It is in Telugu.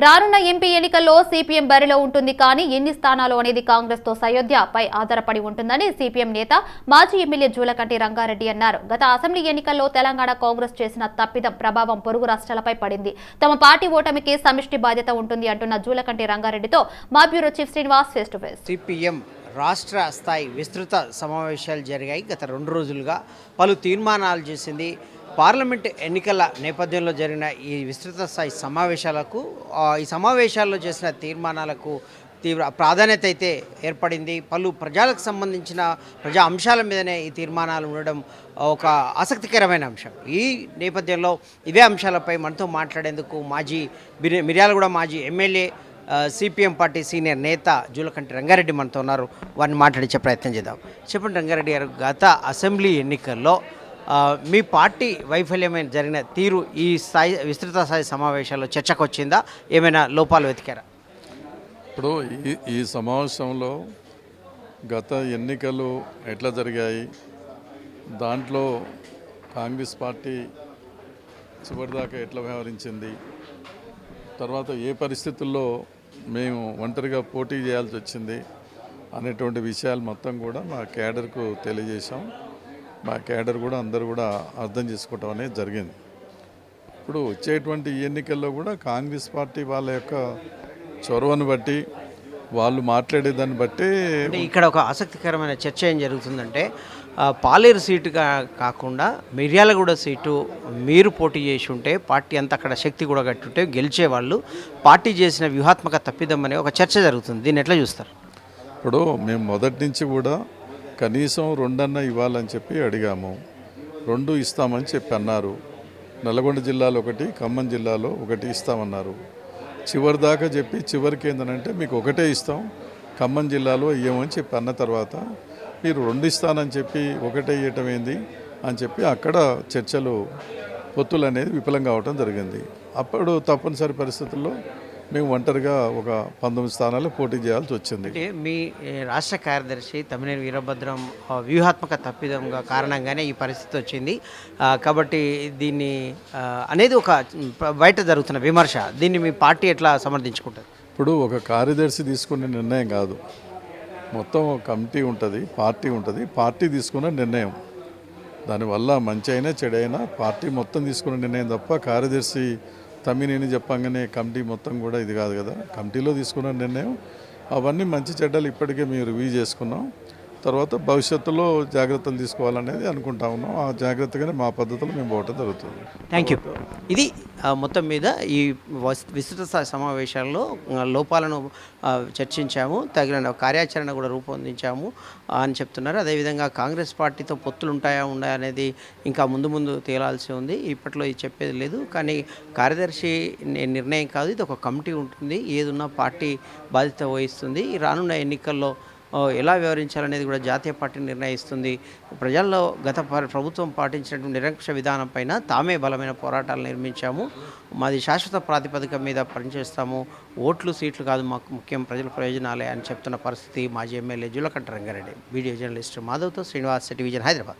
రానున్న ఎంపీ ఎన్నికల్లో సిపిఎం బరిలో ఉంటుంది కానీ ఎన్ని స్థానాలు అనేది కాంగ్రెస్తో సయోధ్యపై ఆధారపడి ఉంటుందని సిపిఎం నేత మాజీ ఎమ్మెల్యే జూలకంటి రంగారెడ్డి అన్నారు. గత అసెంబ్లీ ఎన్నికల్లో తెలంగాణ కాంగ్రెస్ చేసిన తప్పిదం ప్రభావం పొరుగు రాష్ట్రాలపై పడింది. తమ పార్టీ ఓటమికి సమిష్టి బాధ్యత ఉంటుంది అంటున్న జూలకంటి రంగారెడ్డితో మా bureau chief Srinivas face to face. CPM రాష్ట్ర స్థాయి విస్తృత సమావేశాలు జరిగాయి. గత రెండు రోజులుగా పలు తీర్మానాలు చేసింది పార్లమెంట్ ఎన్నికల నేపథ్యంలో జరిగిన ఈ విస్తృత స్థాయి సమావేశాలకు ఈ సమావేశాల్లో చేసిన తీర్మానాలకు తీవ్ర ప్రాధాన్యత అయితే ఏర్పడింది. పలు ప్రజలకు సంబంధించిన ప్రజా అంశాల మీదనే ఈ తీర్మానాలు ఉండడం ఒక ఆసక్తికరమైన అంశం. ఈ నేపథ్యంలో ఇదే అంశాలపై మనతో మాట్లాడేందుకు మాజీ బిర్యా- మిర్యాలగూడ మాజీ ఎమ్మెల్యే సిపిఎం పార్టీ సీనియర్ నేత జూలకంటి రంగారెడ్డి మనతో ఉన్నారు. వారిని మాట్లాడించే ప్రయత్నం చేద్దాం. చెప్పండి రంగారెడ్డి గారు గత అసెంబ్లీ ఎన్నికల్లో మీ పార్టీ వైఫల్యమైన జరిగిన తీరు ఈ స్థాయి విస్తృత స్థాయి సమావేశాల్లో చర్చకు వచ్చిందా ఏమైనా లోపాలు వెతికారా? ఇప్పుడు ఈ ఈ సమావేశంలో గత ఎన్నికలు ఎట్లా జరిగాయి? దాంట్లో కాంగ్రెస్ పార్టీ చివరిదాకా ఎట్లా వ్యవహరించింది? తర్వాత ఏ పరిస్థితుల్లో మేము ఒంటరిగా పోటీ చేయాల్సి వచ్చింది? అనేటువంటి విషయాలు మొత్తం కూడా మా క్యాడర్కు తెలియజేశాం. మా క్యాడర్ కూడా అందరూ కూడా అర్థం చేసుకోవటం అనేది జరిగింది. ఇప్పుడు వచ్చేటువంటి ఎన్నికల్లో కూడా కాంగ్రెస్ పార్టీ వాళ్ళ యొక్క చొరవను బట్టి వాళ్ళు మాట్లాడేదాన్ని బట్టి ఇక్కడ ఒక ఆసక్తికరమైన చర్చ ఏం జరుగుతుందంటే పాలేరు సీటు కాకుండా మిర్యాలగూడ సీటు మీరు పోటీ చేసి ఉంటే పార్టీ అంతా అక్కడ శక్తి కూడా కట్టుంటే గెలిచేవాళ్ళు పార్టీ చేసిన వ్యూహాత్మక తప్పిదం అనే ఒక చర్చ జరుగుతుంది. దీన్ని ఎట్లా చూస్తారు? ఇప్పుడు మేము మొదటి నుంచి కూడా కనీసం రెండన్న ఇవ్వాలని చెప్పి అడిగాము. రెండు ఇస్తామని చెప్పి అన్నారు నల్గొండ జిల్లాలో ఒకటి ఖమ్మం జిల్లాలో ఒకటి ఇస్తామన్నారు. చివరి దాకా చెప్పి చివరికి ఏంటంటే మీకు ఒకటే ఇస్తాం ఖమ్మం జిల్లాలో ఇయ్యమని చెప్పి అన్న తర్వాత మీరు రెండు ఇస్తానని చెప్పి ఒకటే ఇవ్వటం ఏంది? అని చెప్పి అక్కడ చర్చలు పొత్తులు అనేది విఫలం కావటం జరిగింది. అప్పుడు తప్పనిసరి పరిస్థితుల్లో మేము ఒంటరిగా ఒక పంతొమ్మిది స్థానాలు పోటీ చేయాల్సి వచ్చింది. అంటే మీ రాష్ట్ర కార్యదర్శి తమ్మినేని వీరభద్రం వ్యూహాత్మక తప్పిదంగా కారణంగానే ఈ పరిస్థితి వచ్చింది. కాబట్టి దీన్ని అనేది ఒక బయట జరుగుతున్న విమర్శ. దీన్ని మీ పార్టీ ఎట్లా సమర్థించుకుంటారు? ఇప్పుడు ఒక కార్యదర్శి తీసుకునే నిర్ణయం కాదు. మొత్తం కమిటీ ఉంటుంది పార్టీ ఉంటుంది. పార్టీ తీసుకున్న నిర్ణయం. దానివల్ల మంచి అయినా చెడైనా పార్టీ మొత్తం తీసుకున్న నిర్ణయం తప్ప కార్యదర్శి తమ్మినేని చెప్పంగానే కమిటీ మొత్తం కూడా ఇది కాదు కదా. కమిటీలో తీసుకున్న నిర్ణయం అవన్నీ మంచి చెడ్డలు ఇప్పటికే మేము రివ్యూ చేసుకున్నాం. తర్వాత భవిష్యత్తులో జాగ్రత్తలు తీసుకోవాలనేది అనుకుంటా ఉన్నాం. ఆ జాగ్రత్తగానే మా పద్ధతిలో మేము పోవటం జరుగుతుంది. థ్యాంక్ యూ ఇది మొత్తం మీద ఈ వస్- విస్తృత సమావేశాల్లో లోపాలను చర్చించాము. తగిన కార్యాచరణ కూడా రూపొందించాము అని చెప్తున్నారు. అదేవిధంగా కాంగ్రెస్ పార్టీతో పొత్తులు ఉంటాయా ఉన్నాయా అనేది ఇంకా ముందు ముందు తేలాల్సి ఉంది. ఇప్పట్లో ఇది చెప్పేది లేదు. కానీ కార్యదర్శి నిర్ణయం కాదు. ఇది ఒక కమిటీ ఉంటుంది. ఏదున్నా పార్టీ బాధ్యత వహిస్తుంది. రానున్న ఎన్నికల్లో ఎలా వ్యవహరించాలనేది కూడా జాతీయ పార్టీ నిర్ణయిస్తుంది. ప్రజల్లో గత ప్రభుత్వం పాటించినటువంటి నిరంకుశ విధానం పైన తామే బలమైన పోరాటాలు నిర్మించాము. మాది శాశ్వత ప్రాతిపదిక మీద పనిచేస్తాము. ఓట్లు సీట్లు కాదు మాకు ముఖ్యం ప్రజల ప్రయోజనాలే అని చెప్తున్న పరిస్థితి మాజీ MLA Julakanti Rangareddy. Video journalist మాధవ్తో Srinivas television Hyderabad.